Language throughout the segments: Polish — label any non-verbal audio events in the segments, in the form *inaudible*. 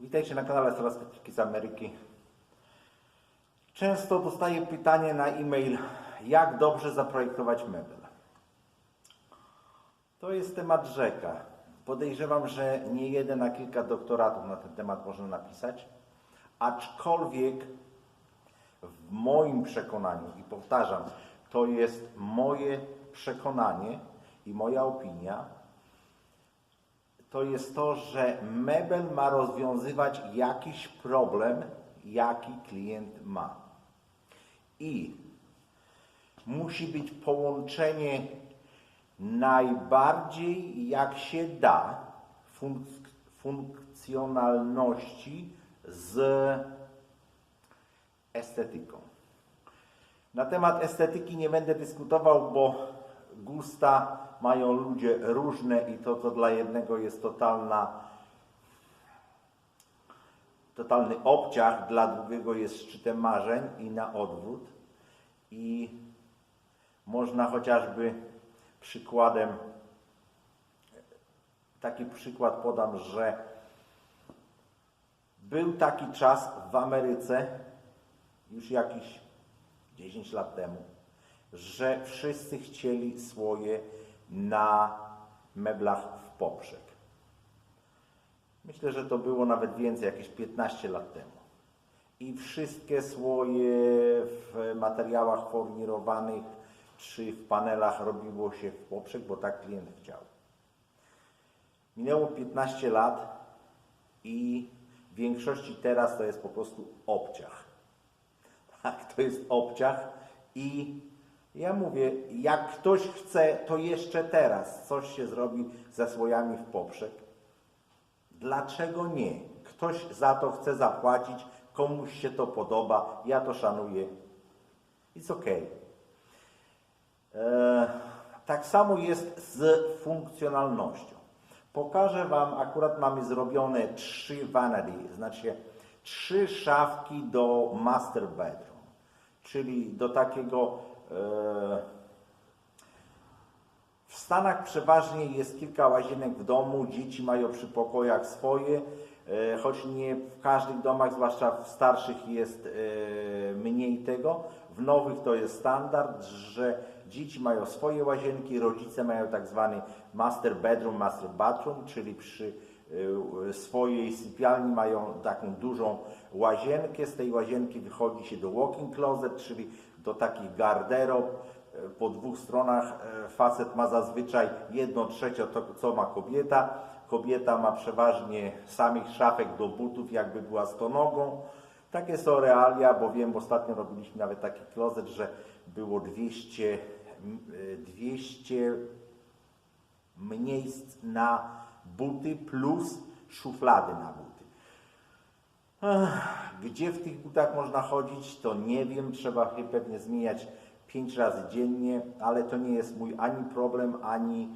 Witajcie na kanale Solastyki z Ameryki. Często dostaję pytanie na e-mail, jak dobrze zaprojektować mebel. To jest temat rzeka. Podejrzewam, że nie jeden, a kilka doktoratów na ten temat można napisać. Aczkolwiek w moim przekonaniu, i powtarzam, to jest moje przekonanie i moja opinia, to jest to, że mebel ma rozwiązywać jakiś problem, jaki klient ma. I musi być połączenie najbardziej jak się da funk- funkcjonalności z estetyką. Na temat estetyki nie będę dyskutował, bo gusta mają ludzie różne i to, co dla jednego jest totalna, totalny obciach, dla drugiego jest szczytem marzeń i na odwrót. I można chociażby przykładem, taki przykład podam, że był taki czas w Ameryce, już jakiś 10 lat temu, że wszyscy chcieli swoje na meblach w poprzek. Myślę, że to było nawet więcej, jakieś 15 lat temu. I wszystkie słoje w materiałach formirowanych czy w panelach robiło się w poprzek, bo tak klient chciał. Minęło 15 lat i w większości teraz to jest po prostu obciach. Tak, to jest obciach i ja mówię, jak ktoś chce, to jeszcze teraz coś się zrobi ze słojami w poprzek. Dlaczego nie? Ktoś za to chce zapłacić, komuś się to podoba, ja to szanuję. It's okay. E, tak samo jest z funkcjonalnością. Pokażę Wam, akurat mamy zrobione trzy vanity, znaczy trzy szafki do master bedroom, czyli do takiego w Stanach przeważnie jest kilka łazienek w domu, dzieci mają przy pokojach swoje, e, choć nie w każdych domach, zwłaszcza w starszych jest e, mniej tego. W nowych to jest standard, że dzieci mają swoje łazienki, rodzice mają tak zwany master bedroom, master bathroom, czyli przy e, swojej sypialni mają taką dużą łazienkę. Z tej łazienki wychodzi się do walking closet, czyli do takich garderob. E, Po dwóch stronach e, facet ma zazwyczaj jedną trzecią to, co ma kobieta. Kobieta ma przeważnie samych szafek do butów, jakby była stonogą. Takie są realia, bo wiem, ostatnio robiliśmy nawet taki klozet, że było 200, m, e, 200 miejsc na buty plus szuflady na buty. Gdzie w tych butach można chodzić, to nie wiem. Trzeba je pewnie zmieniać pięć razy dziennie, ale to nie jest mój ani problem, ani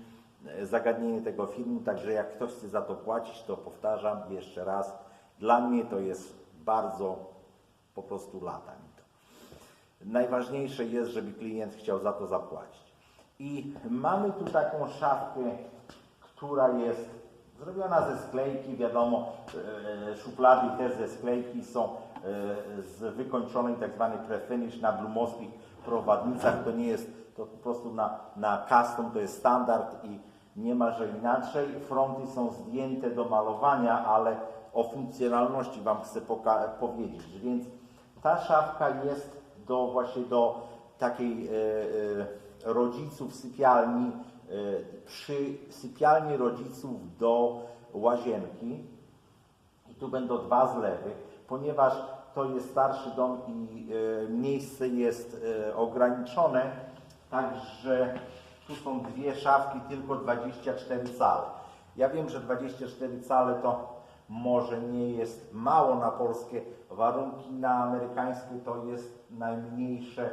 e, zagadnienie tego filmu. Także jak ktoś chce za to płacić, to powtarzam jeszcze raz. Dla mnie to jest bardzo po prostu lata mi to. Najważniejsze jest, żeby klient chciał za to zapłacić. I mamy tu taką szafkę, która jest zrobiona ze sklejki, wiadomo, e, szuflady też ze sklejki są e, z wykończonej tak zwanej prefinish na blumowskich prowadnicach. To nie jest, to po prostu na, na custom to jest standard i nie ma, że inaczej. Fronty są zdjęte do malowania, ale o funkcjonalności Wam chcę powiedzieć. Więc ta szafka jest do właśnie do takiej e, e, rodziców sypialni, przy sypialni rodziców do łazienki. I tu będą dwa zlewy, ponieważ to jest starszy dom i e, miejsce jest e, ograniczone, także tu są dwie szafki, tylko 24 cale. Ja wiem, że 24 cale to może nie jest mało na polskie warunki, na amerykańskie to jest najmniejsze,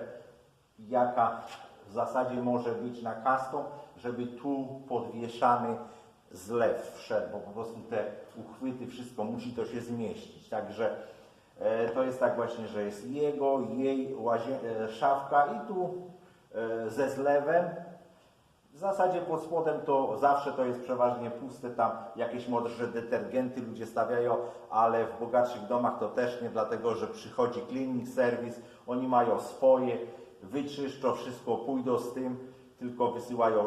jaka w zasadzie może być na custom, żeby tu podwieszany zlew wszedł, bo po prostu te uchwyty, wszystko musi to się zmieścić. Także e, to jest tak właśnie, że jest jego, jej łazie, e, szafka i tu e, ze zlewem W zasadzie pod spodem to zawsze to jest przeważnie puste, tam jakieś może detergenty ludzie stawiają, ale w bogatszych domach to też nie, dlatego że przychodzi cleaning service, oni mają swoje, wyczyszczą wszystko, pójdą z tym, tylko wysyłają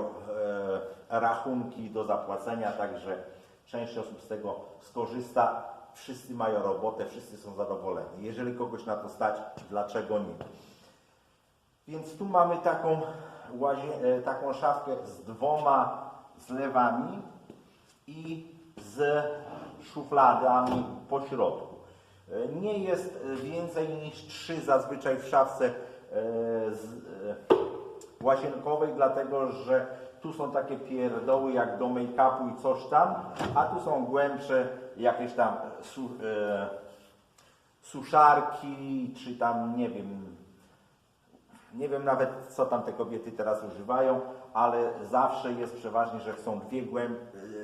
e, rachunki do zapłacenia, także część osób z tego skorzysta, wszyscy mają robotę, wszyscy są zadowoleni. Jeżeli kogoś na to stać, dlaczego nie? Więc tu mamy taką, łazie, e, taką szafkę z dwoma zlewami i z szufladami po środku. E, Nie jest więcej niż trzy zazwyczaj w szafce e, z, łazienkowej, dlatego że tu są takie pierdoły jak do make-upu i coś tam, a tu są głębsze jakieś tam su, e, suszarki, czy tam nie wiem, nie wiem nawet, co tam te kobiety teraz używają, ale zawsze jest przeważnie, że są dwie głęb,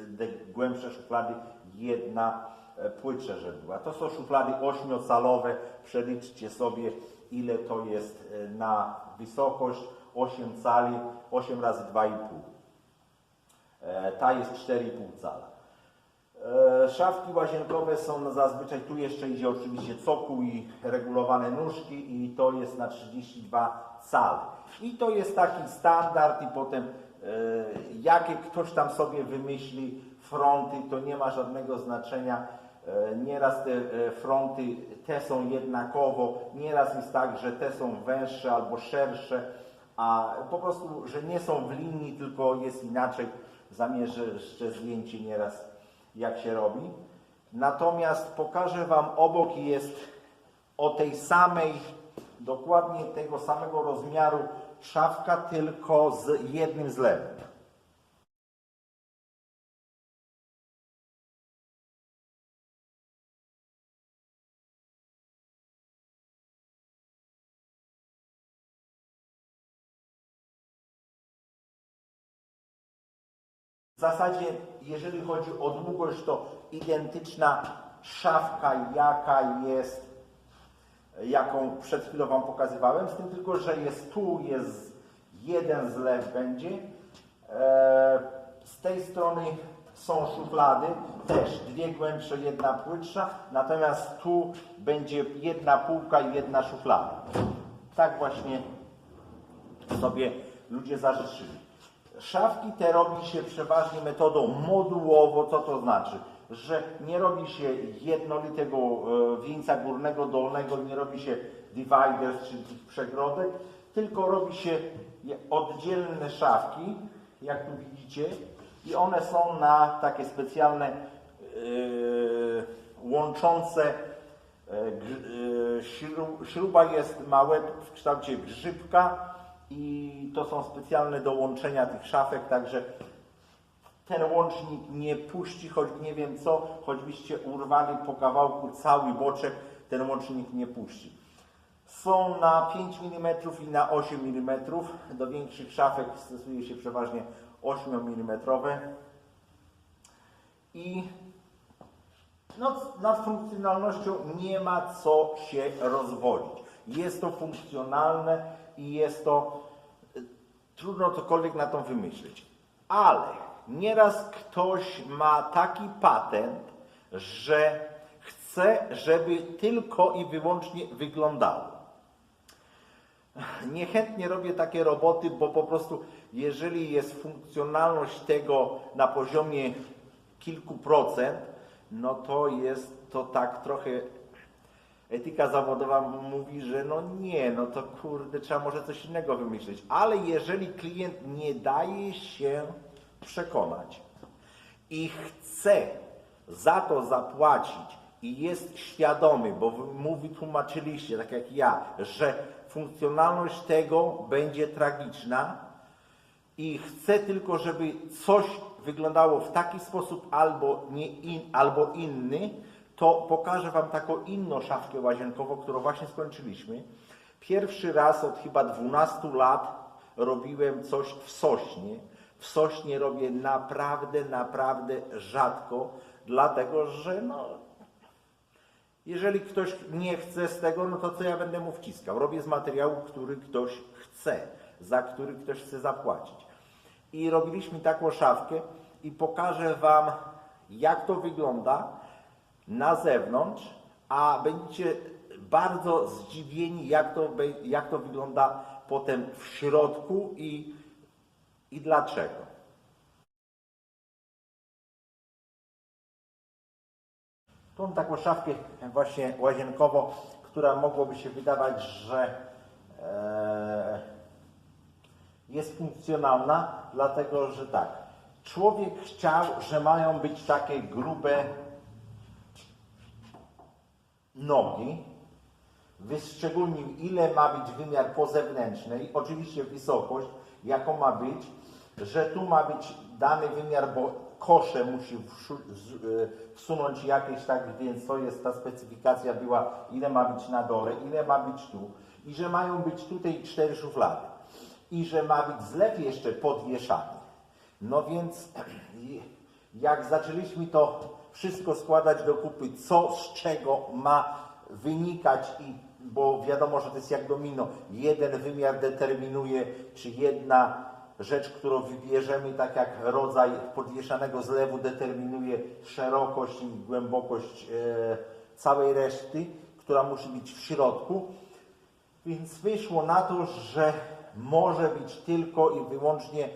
de- głębsze szuflady, jedna e, płytsze, żeby była. To są szuflady ośmiocalowe. Przeliczcie sobie, ile to jest e, na wysokość. 8 cali, 8 razy 2,5. E, Ta jest 4,5 cala. E, Szafki łazienkowe są zazwyczaj, tu jeszcze idzie oczywiście cokół i regulowane nóżki i to jest na 32 cale. I to jest taki standard i potem e, jakie ktoś tam sobie wymyśli fronty, to nie ma żadnego znaczenia. Nieraz te fronty, te są jednakowo, nieraz jest tak, że te są węższe albo szersze, a po prostu, że nie są w linii, tylko jest inaczej. Zamierzę jeszcze zdjęcie nieraz jak się robi. Natomiast pokażę Wam, obok jest o tej samej, dokładnie tego samego rozmiaru szafka, tylko z jednym zlewem. Zasadzie, jeżeli chodzi o długość, to identyczna szafka, jaka jest, jaką przed chwilą Wam pokazywałem, z tym tylko, że jest tu, jest jeden zlew będzie. E, Z tej strony są szuflady, też dwie głębsze, jedna płytsza, natomiast tu będzie jedna półka i jedna szuflada. Tak właśnie sobie ludzie zażyczyli. Szafki te robi się przeważnie metodą modułowo, co to znaczy? Że nie robi się jednolitego e, wieńca górnego, dolnego, nie robi się dividers, czyli przegrodek, tylko robi się oddzielne szafki, jak tu widzicie, i one są na takie specjalne e, łączące śru- śruba jest małe w kształcie grzybka i to są specjalne do łączenia tych szafek, także ten łącznik nie puści, choć nie wiem co, choćbyście urwali po kawałku cały boczek, ten łącznik nie puści. Są na 5 mm i na 8 mm. Do większych szafek stosuje się przeważnie 8 mm. I no, nad funkcjonalnością nie ma co się rozwodzić. Jest to funkcjonalne i jest to y, trudno cokolwiek na to wymyślić. Ale nieraz ktoś ma taki patent, że chce, żeby tylko i wyłącznie wyglądało. *laughs* Niechętnie robię takie roboty, bo po prostu jeżeli jest funkcjonalność tego na poziomie kilku procent, no to jest to tak trochę etyka zawodowa mówi, że no nie, no to kurde, trzeba może coś innego wymyślić. Ale jeżeli klient nie daje się przekonać i chce za to zapłacić i jest świadomy, bo wy mu wytłumaczyliście, tak jak ja, że funkcjonalność tego będzie tragiczna, i chcę tylko, żeby coś wyglądało w taki sposób albo, nie in, albo inny, to pokażę Wam taką inną szafkę łazienkową, którą właśnie skończyliśmy. Pierwszy raz od chyba 12 lat robiłem coś w Sośnie. W Sośnie robię naprawdę, naprawdę rzadko, dlatego że no, jeżeli ktoś nie chce z tego, no to co ja będę mu wciskał? Robię z materiału, który ktoś chce, za który ktoś chce zapłacić. i robiliśmy taką szafkę i pokażę Wam, jak to wygląda na zewnątrz, a będziecie bardzo zdziwieni, jak to, jak to wygląda potem w środku i, i dlaczego. Mam taką szafkę właśnie łazienkową, która mogłoby się wydawać, że e, jest funkcjonalna, dlatego że tak, człowiek chciał, że mają być takie grube nogi, wyszczególnił ile ma być wymiar pozewnętrzny oczywiście wysokość, jaką ma być, że tu ma być dany wymiar, bo kosze musi y, wsunąć jakieś tak, więc to jest ta specyfikacja była, ile ma być na dole, ile ma być tu i że mają być tutaj cztery szuflady i że ma być zlew jeszcze podwieszany. No więc *clears throat* jak zaczęliśmy to wszystko składać do kupy, co z czego ma wynikać i bo wiadomo, że to jest jak domino. Jeden wymiar determinuje, czy jedna rzecz, którą wybierzemy, tak jak rodzaj podwieszanego zlewu determinuje szerokość i głębokość e, całej reszty, która musi być w środku. Więc wyszło na to, że może być tylko i wyłącznie e,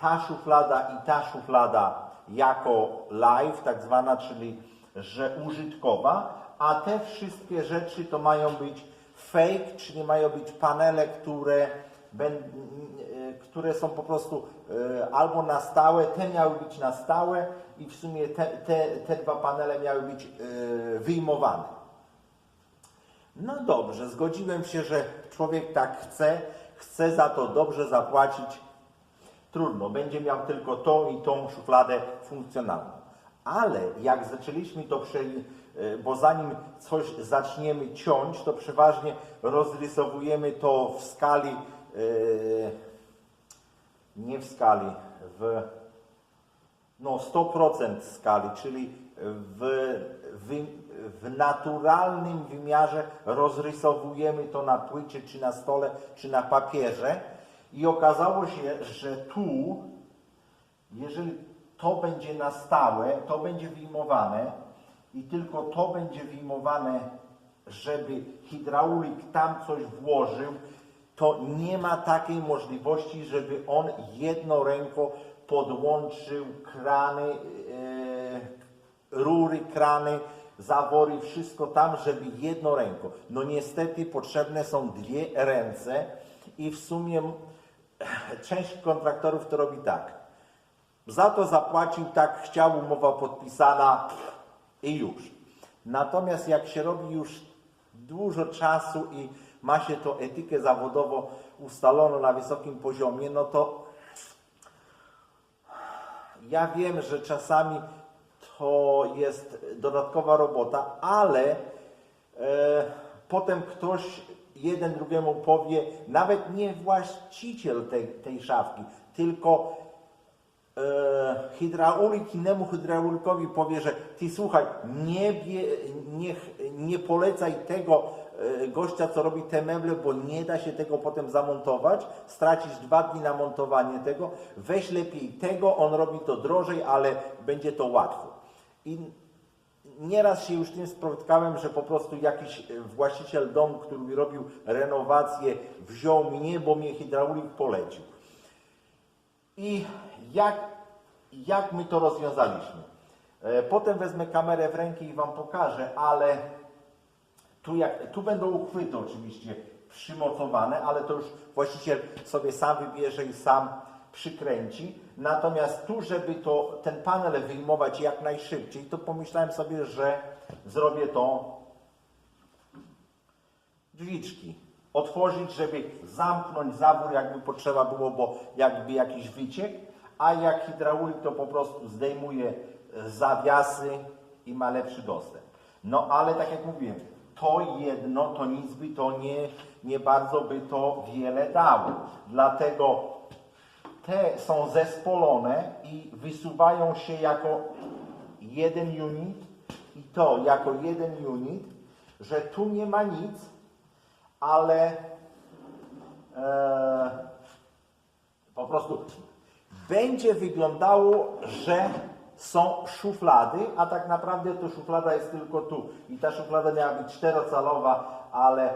ta szuflada i ta szuflada jako live, tak zwana, czyli że użytkowa, a te wszystkie rzeczy to mają być fake, czyli mają być panele, które, e, które są po prostu e, albo na stałe, te miały być na stałe i w sumie te, te, te dwa panele miały być e, wyjmowane. No dobrze, zgodziłem się, że człowiek tak chce, chce za to dobrze zapłacić. Trudno, będzie miał tylko tą i tą szufladę funkcjonalną. Ale jak zaczęliśmy to, prze, e, bo zanim coś zaczniemy ciąć, to przeważnie rozrysowujemy to w skali, e, nie w skali, w no 100% skali, czyli w, w, w naturalnym wymiarze rozrysowujemy to na płycie, czy na stole, czy na papierze i okazało się, że tu, jeżeli to będzie na stałe, to będzie wyjmowane i tylko to będzie wyjmowane, żeby hydraulik tam coś włożył, to nie ma takiej możliwości, żeby on jedną ręką podłączył krany, e, rury, krany, zawory, wszystko tam, żeby jedną ręką. No niestety potrzebne są dwie ręce i w sumie *laughs* część kontraktorów to robi tak. Za to zapłacił tak, chciał, umowa podpisana i już. Natomiast jak się robi już dużo czasu i ma się to etykę zawodową ustaloną na wysokim poziomie, no to ja wiem, że czasami to jest dodatkowa robota, ale e, potem ktoś jeden drugiemu powie, nawet nie właściciel tej, tej szafki, tylko e, hydraulik innemu hydraulikowi powie, że ty słuchaj, nie, bie, nie, nie polecaj tego e, gościa, co robi te meble, bo nie da się tego potem zamontować, stracisz dwa dni na montowanie tego, weź lepiej tego, on robi to drożej, ale będzie to łatwo. I Nieraz się już tym spotkałem, że po prostu jakiś e, właściciel domu, który robił renowację, wziął mnie, bo mnie hydraulik polecił. I jak, jak my to rozwiązaliśmy? E, Potem wezmę kamerę w rękę i Wam pokażę, ale tu, jak, tu będą uchwyty oczywiście przymocowane, ale to już właściciel sobie sam wybierze i sam przykręci. Natomiast tu, żeby to, ten panel wyjmować jak najszybciej, to pomyślałem sobie, że zrobię to drzwiczki. Otworzyć, żeby zamknąć zawór, jakby potrzeba było, bo jakby jakiś wyciek, a jak hydraulik to po prostu zdejmuje e, zawiasy i ma lepszy dostęp. No ale tak jak mówiłem, to jedno, to nic by to nie, nie bardzo by to wiele dało. Dlatego te są zespolone i wysuwają się jako jeden unit i to jako jeden unit, że tu nie ma nic, ale e, po prostu będzie wyglądało, że są szuflady, a tak naprawdę to szuflada jest tylko tu. I ta szuflada miała być czterocalowa, ale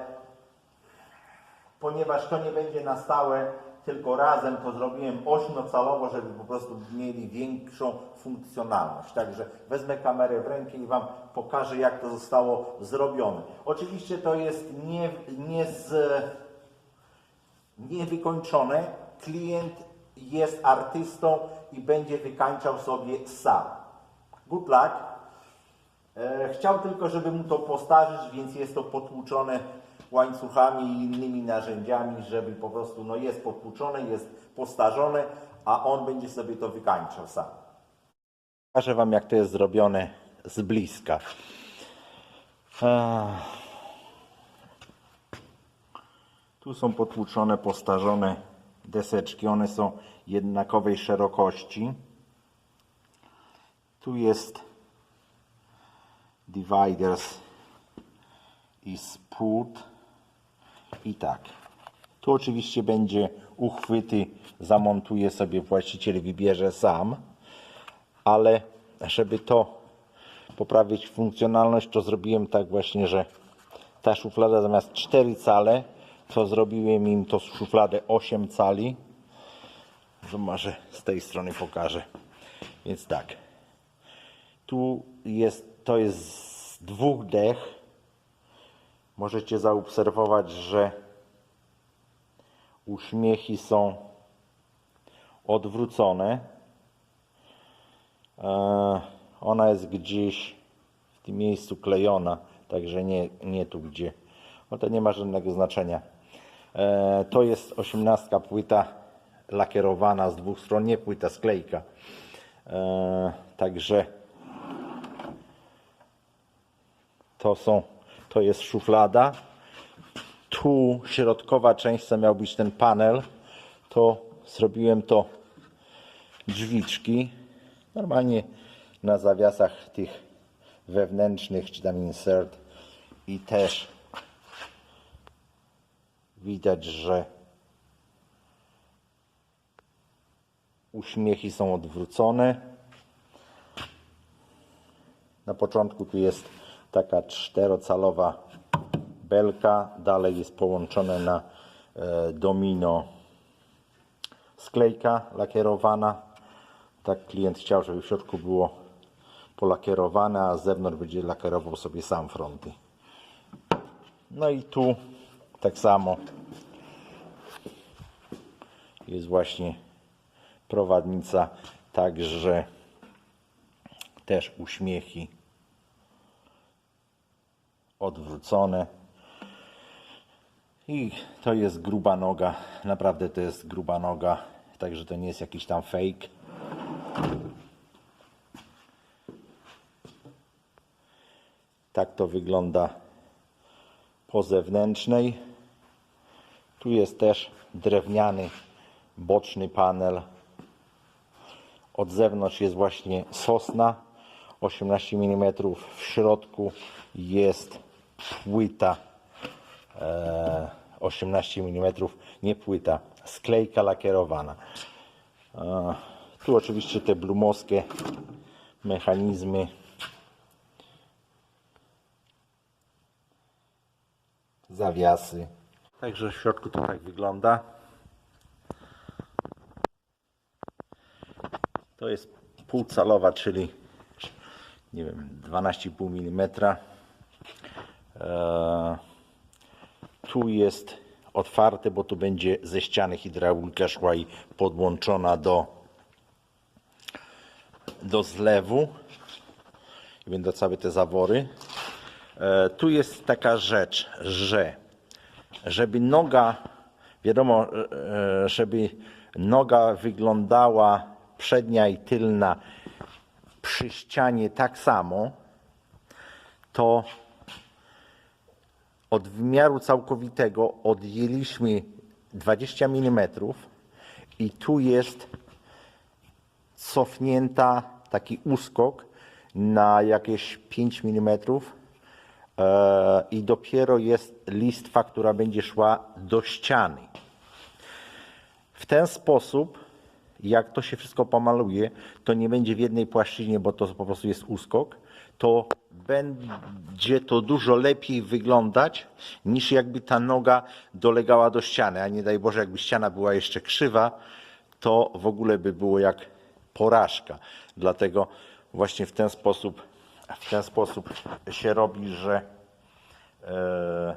ponieważ to nie będzie na stałe, tylko razem to zrobiłem ośmiocalowo, żeby po prostu mieli większą funkcjonalność. Także wezmę kamerę w rękę i Wam pokażę, jak to zostało zrobione. Oczywiście to jest nie, nie z, niewykończone. Klient jest artystą i będzie wykańczał sobie sam. Good luck. E, Chciał tylko, żeby mu to postarzyć, więc jest to potłuczone łańcuchami i innymi narzędziami, żeby po prostu, no jest potłuczone, jest postarzone, a on będzie sobie to wykańczał sam. Pokażę Wam, jak to jest zrobione z bliska. Tu są potłuczone, postarzone deseczki. One są jednakowej szerokości. Tu jest dividers i spód. I tak. Tu oczywiście będzie uchwyty, zamontuje sobie właściciel, wybierze sam, ale żeby to poprawić funkcjonalność, to zrobiłem tak właśnie, że ta szuflada zamiast 4 cale, to zrobiłem im to szufladę 8 cali. Może z tej strony pokażę. Więc tak. Tu jest, to jest z dwóch dech. Możecie zaobserwować, że uśmiechy są odwrócone. E, Ona jest gdzieś w tym miejscu klejona, także nie, nie tu gdzie. No to nie ma żadnego znaczenia. E, To jest osiemnastka płyta lakierowana z dwóch stron, nie płyta, sklejka. E, Także to są, to jest szuflada. Tu środkowa część, co miał być ten panel, to zrobiłem to drzwiczki. Normalnie na zawiasach tych wewnętrznych, czy tam insert i też widać, że uśmiechy są odwrócone. Na początku tu jest taka czterocalowa belka, dalej jest połączone na e, domino sklejka lakierowana. Tak klient chciał, żeby w środku było polakierowane, a z zewnątrz będzie lakierował sobie sam fronty. No i tu tak samo jest właśnie prowadnica, także też uśmiechy odwrócone. I to jest gruba noga, naprawdę to jest gruba noga, także to nie jest jakiś tam fake. Tak to wygląda po zewnętrznej. Tu jest też drewniany boczny panel. Od zewnątrz jest właśnie sosna 18 mm. W środku jest płyta e, 18 mm, nie płyta, sklejka lakierowana. E, tu oczywiście te blumowskie mechanizmy. Zawiasy. Także w środku to tak wygląda. To jest półcalowa, czyli nie wiem, 12,5 mm. Eee, tu jest otwarte, bo tu będzie ze ściany hydraulika szła i podłączona do, do zlewu. I będą całe te zawory. E, tu jest taka rzecz, że żeby noga, wiadomo, e, żeby noga wyglądała przednia i tylna przy ścianie tak samo, to od wymiaru całkowitego odjęliśmy 20 mm i tu jest cofnięta taki uskok na jakieś 5 mm e, i dopiero jest listwa, która będzie szła do ściany. W ten sposób jak to się wszystko pomaluje, to nie będzie w jednej płaszczyźnie, bo to po prostu jest uskok, to będzie to dużo lepiej wyglądać niż jakby ta noga dolegała do ściany, a nie daj Boże, jakby ściana była jeszcze krzywa, to w ogóle by było jak porażka. Dlatego właśnie w ten sposób, w ten sposób się robi, że e,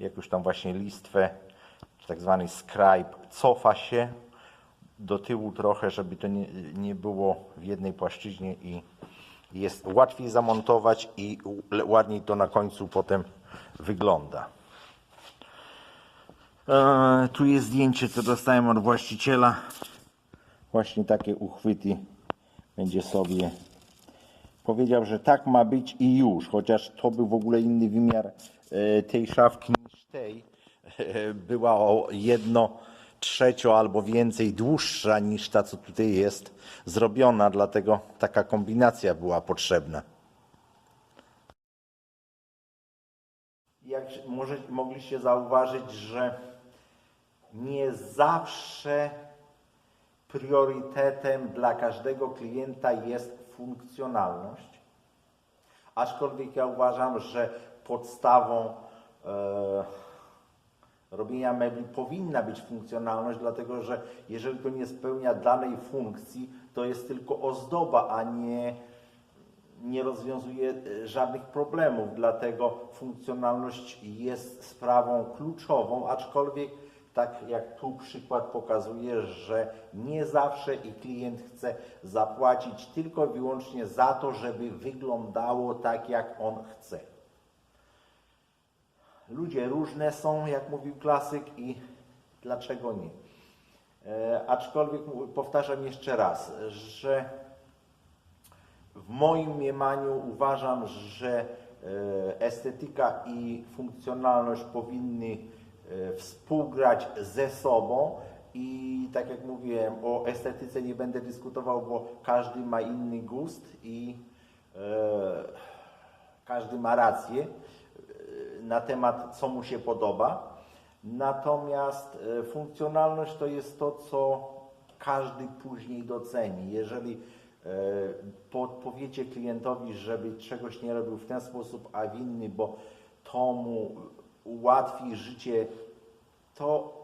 jak już tam właśnie listwę, czy tak zwany scribe, cofa się do tyłu trochę, żeby to nie, nie było w jednej płaszczyźnie i jest łatwiej zamontować i ładniej to na końcu potem wygląda. E, tu jest zdjęcie, co dostałem od właściciela. Właśnie takie uchwyty będzie sobie powiedział, że tak ma być i już, chociaż to był w ogóle inny wymiar e, tej szafki niż tej. *laughs* E, Była o jedno trzecio albo więcej dłuższa niż ta, co tutaj jest zrobiona, dlatego taka kombinacja była potrzebna. Jak może, mogliście zauważyć, że nie zawsze priorytetem dla każdego klienta jest funkcjonalność. Aczkolwiek ja uważam, że podstawą e, robienia mebli powinna być funkcjonalność, dlatego że jeżeli to nie spełnia danej funkcji, to jest tylko ozdoba, a nie, nie rozwiązuje e, żadnych problemów. Dlatego funkcjonalność jest sprawą kluczową, aczkolwiek tak jak tu przykład pokazuje, że nie zawsze i klient chce zapłacić tylko i wyłącznie za to, żeby wyglądało tak, jak on chce. Ludzie różne są, jak mówił klasyk, i dlaczego nie? E, aczkolwiek powtarzam jeszcze raz, że w moim mniemaniu uważam, że e, estetyka i funkcjonalność powinny e, współgrać ze sobą i tak jak mówiłem, o estetyce nie będę dyskutował, bo każdy ma inny gust i e, każdy ma rację na temat, co mu się podoba. Natomiast e, funkcjonalność to jest to, co każdy później doceni. Jeżeli e, podpowiecie klientowi, żeby czegoś nie robił w ten sposób, a w inny, bo to mu ułatwi życie, to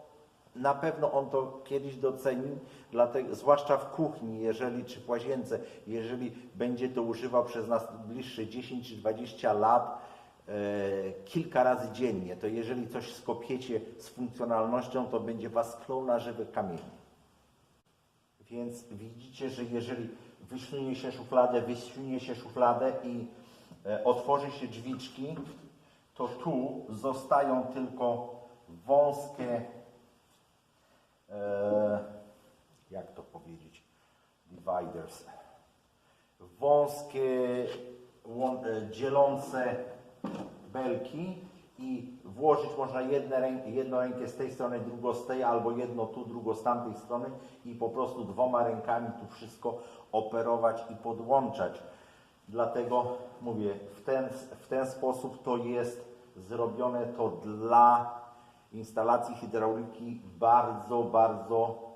na pewno on to kiedyś doceni, dlatego, zwłaszcza w kuchni, jeżeli czy w łazience, jeżeli będzie to używał przez nas bliższe 10 czy 20 lat, kilka razy dziennie, to jeżeli coś skopiecie z funkcjonalnością, to będzie was klął na żywych kamieni. Więc widzicie, że jeżeli wysunie się szufladę, wysunie się szufladę i e, otworzy się drzwiczki, to tu zostają tylko wąskie, e, jak to powiedzieć, dividers, wąskie, e, dzielące belki i włożyć można jedne rę, jedną rękę z tej strony, drugą z tej, albo jedno tu, drugo z tamtej strony i po prostu dwoma rękami tu wszystko operować i podłączać. Dlatego mówię, w ten, w ten sposób to jest zrobione to dla instalacji hydrauliki bardzo, bardzo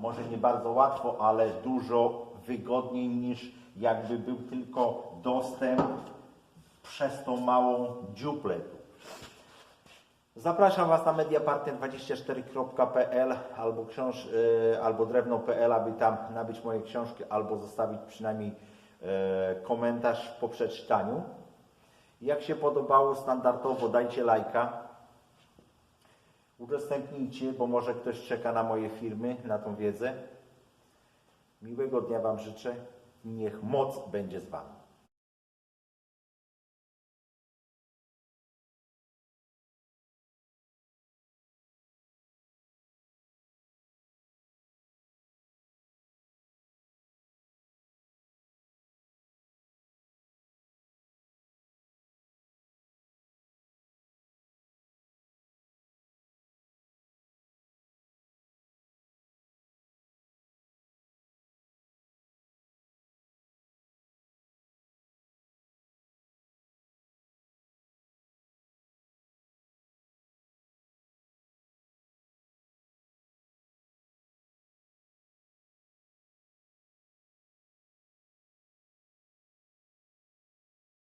może nie bardzo łatwo, ale dużo wygodniej niż jakby był tylko dostęp przez tą małą dziuplę. Zapraszam Was na mediapartner24.pl albo, książ, e, albo drewno.pl, aby tam nabyć moje książki albo zostawić przynajmniej e, komentarz po przeczytaniu. Jak się podobało, standardowo dajcie lajka. Udostępnijcie, bo może ktoś czeka na moje firmy, na tą wiedzę. Miłego dnia Wam życzę. Niech moc będzie z Wami.